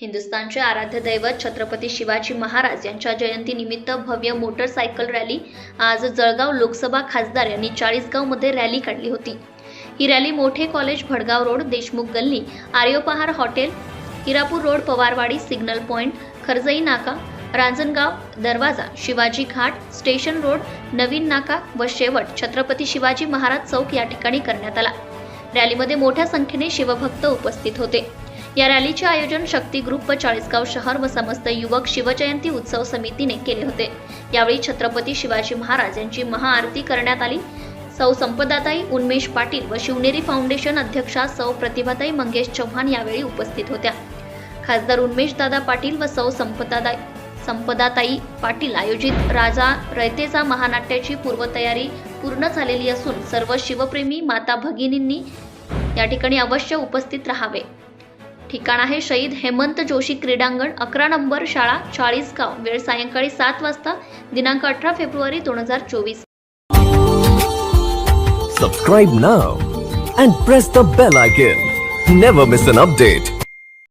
हिंदुस्थानचे आराध्य दैवत छत्रपती शिवाजी महाराज यांच्या जयंतीनिमित्त भव्य मोटरसायकल रॅली आज जळगाव लोकसभा खासदार यांनी चाळीसगावमध्ये रॅली काढली होती. ही रॅली मोठे कॉलेज भडगाव रोड देशमुख गल्ली Aryopahar hotel Hirapur road Pawarwadi signal point Kharjai नाका रांजणगाव दरवाजा शिवाजी घाट स्टेशन रोड नवीन नाका व शेवट छत्रपती शिवाजी महाराज चौक या ठिकाणी करण्यात आला. रॅलीमध्ये मोठ्या संख्येने शिवभक्त उपस्थित होते. या रॅलीचे आयोजन शक्ती ग्रुप व चाळीसगाव शहर व समस्त युवक शिवजयंती उत्सव समितीने केले होते. यावेळी छत्रपती शिवाजी महाराज यांची महाआरती करण्यात आली. सौ संपदाताई उन्मेष पाटील व शिवनेरी फाउंडेशन अध्यक्षा सौ प्रतिभाताई मंगेश चव्हाण यावेळी उपस्थित होत्या. खासदार उन्मेश दादा पाटील व सौ संपदाताई संपदाताई पाटील आयोजित राजा रयतेचा महानाट्याची पूर्वतयारी पूर्ण झालेली असून सर्व शिवप्रेमी माता भगिनींनी या ठिकाणी अवश्य उपस्थित राहावे. ठिकाण आहे शहीद हेमंत जोशी क्रीडांगण अकरा नंबर शाळा चाळीसगाव वेळ सायंकाळी सात वाजता दिनांक अठरा फेब्रुवारी दोन हजार चोवीस. Subscribe now and press the bell icon never miss an update